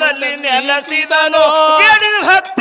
ನೆಲಸಿದನು. ಕೇಳಿದ ಭಕ್ತ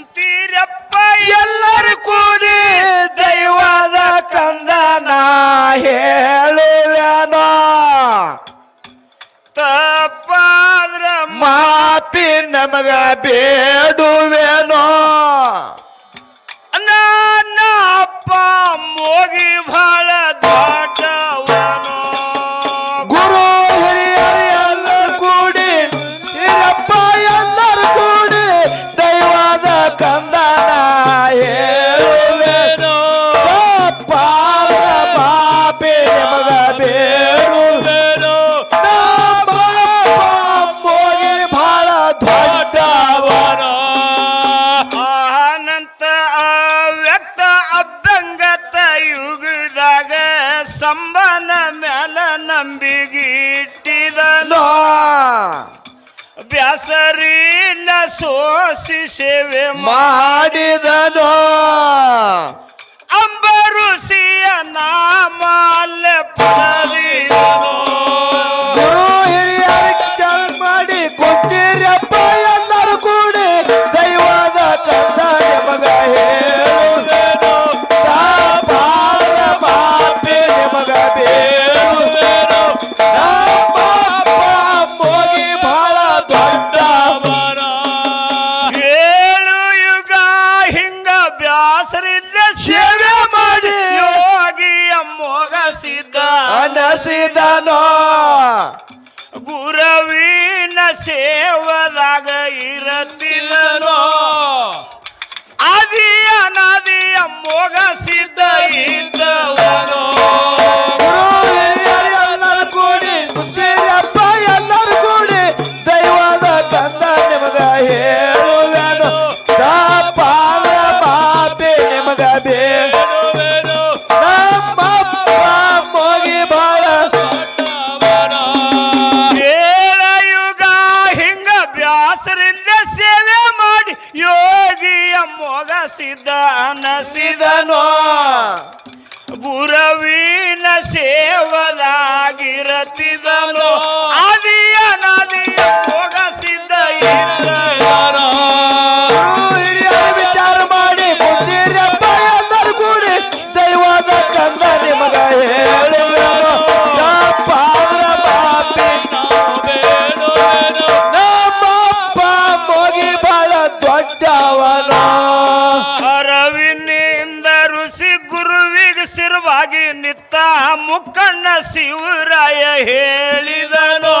ಅಂತೀರಪ್ಪ. ಎಲ್ಲರೂ ಕೂಡಿ ದೈವದ ಕಂದನ ಹೇಳುವೆನ. ತಪ್ಪಾದ್ರ ಮಾಪಿ ನಮಗ ಬೇಡುವೆನೋ. ನನ್ನ ಅಪ್ಪ ಮೋಗಿ ಭಾಳ ಸಂಬನ ಮ್ಯಾಲ ನಂಬಿಗಿಟ್ಟಿದನೋ ಬ್ಯಾಸರಿಲ್ಲ ಸೋಸಿ ಸೇವೆ ಮಾಡಿದನೋ. ಅಂಬರುಸಿಯ ನಾಮ ಅಲ್ಲೇ ಸೇವದಾಗ ಇರತಿಲ್ಲನೋ? ಆದಿಯ ನದಿಯ ಮೊಗ ಸಿದ್ಧ ಇದ್ದವನೋ? ಹೇಳುವೆನು. ಪಾದ ಮಾತೆ ನಿಮಗ ಬೇ ಸೊಗಸಿದ ಅನಸಿದನೋ ಬುರವೀನ ಸೇವದಾಗಿರತಿದನೋ ಅದಿಯ ನದಿಯ ನಿತ್ತ ಮುಕ್ಕಣ್ಣ ಶಿವರಾಯ ಹೇಳಿದನು?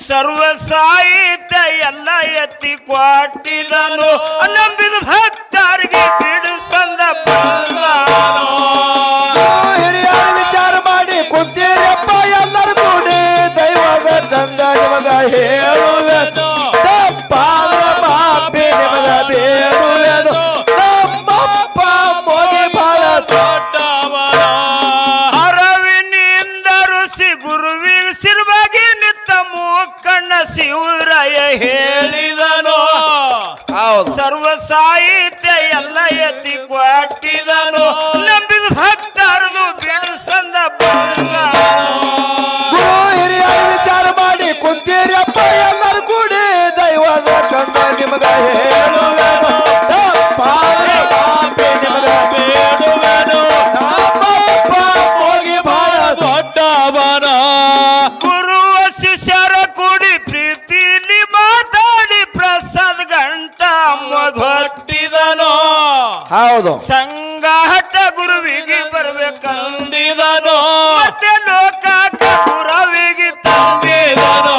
ಸರ್ವ ಸಾಹಿತ್ಯ ಎಲ್ಲ ಎತ್ತಿ ಕೊಟ್ಟಿದನು ನಂಬಿದ ಭಕ್ತರಿಗೆ ಬಿಡಿಸಲ್ಲ ಹೌದು. ಸಂಗಾಟ ಗುರುವಿಗೆ ಬರ್ಬೇಕಂದ ತಂದಿದನು ಮತ್ತೆ ಲೋಕಾಕ ಗುರವಿಗೆ ತಂದಿದನು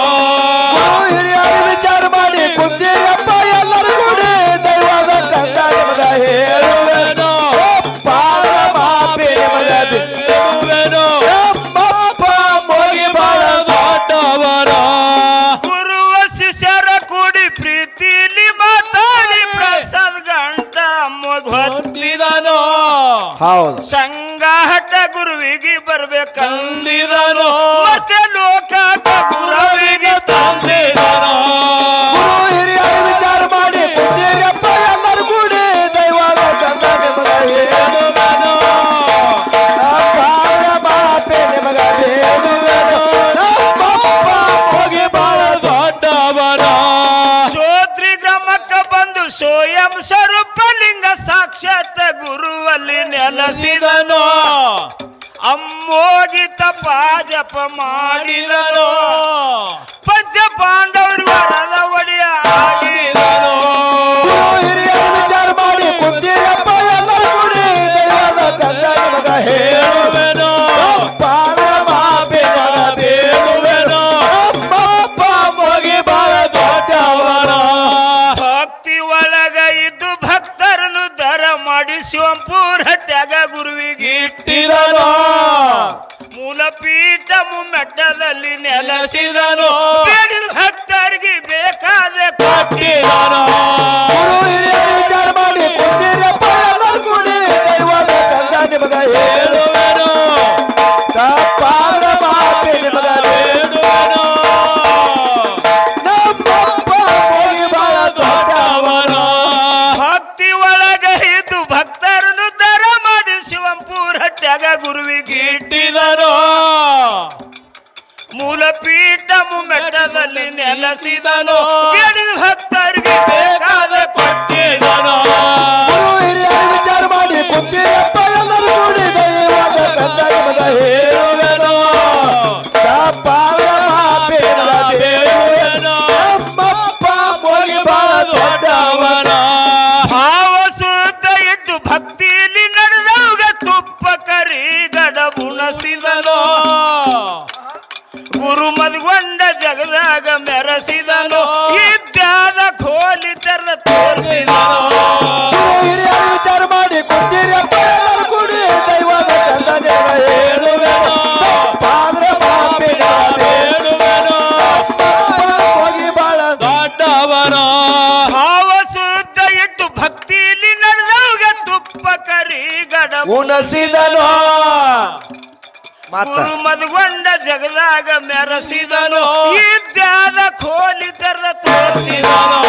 ಗುರು ಹಿರಿಯರು ವಿಚಾರ ಮಾಡಿ ಕುಂತೀರಪ್ಪ ಎಲ್ಲರೂ ಕೂಡಿ ದೈವದ ಕಂದ ನಿಮಗ ಹೇಳುವೆನು ಪಾದ ಮಾಪಿ ನಿಮಗ ಬಿಡುವೆನು. ನಮ್ಮಪ್ಪ ಮೋಗಿ ಬಾಳ ದೊಡ್ಡವರ ಗುರುವ ಶಿಷ್ಯರ ಕೂಡಿ ಪ್ರೀತಿಲಿ ಹೌದು. ಸಂಗಾಟ ಗುರುವಿಗೆ ಬರ್ಬೇಕಂದ ತಂದಿದನು ಮತ್ತೆ ಲೋಕಾಕ ಗುರವಿಗೆ ಗುರುವಲ್ಲಿ ಅಮ್ಮೋಗಿತ ತಂದಿದನು ಅಮ್ಮೋಗಿ ತಪ ಜಪ ಮಾಡಿದರು ಪಂಚ ಪಾಂಡವರು ನೆಲಸಿ ನೆಲೆಸಿದನು. ಭಕ್ತರಿಗೆ ಬೇಕಾದ ಕೊಟ್ಟಿದನು. ಮೂಲ ಪೀಠ ಮುಮ್ಮೆಟ್ಟದಲ್ಲಿ ನೆಲಸಿದನು. ಭಕ್ತರಿಗೆ ಬೇಕಾದ ಕೊಟ್ಟಿದನು ಇದ್ಯಾದ ಖೋಲಿ ತೆರೆದ ತೋರಿಸಿದ ಹಿರಿಯರು ವಿಚಾರ ಮಾಡಿ ಕುಂತೀರಪ್ಪ ಎಲ್ಲರೂ ಕೂಡಿ ದೈವದ ಕಂದ ನಿಮಗ ಹೇಳುವೆನು? ತಪ್ಪಾದ್ರ ಮಾಪಿ ನಿಮಗ ಬೇಡುವೆನು? ಹೋಗಿ ಬಾಳ ದೊಡ್ಡವರ ಭಾವ ಶುದ್ಧ ಇಟ್ಟು ಭಕ್ತಿಯಲ್ಲಿ ನಡೆದವಾಗ ತುಪ್ಪ ಕರಿ ಗಡ ಉಣಸಿದನು? ಗುರು ಮದ್ಗೊಂಡ ಜಗದಾಗ ಮೆರೆಸಿದನು. ಇದ್ದಾದ ಇದ್ಯಾದ ಖೋಲಿ ತರ ತೋರಿಸಿದನು.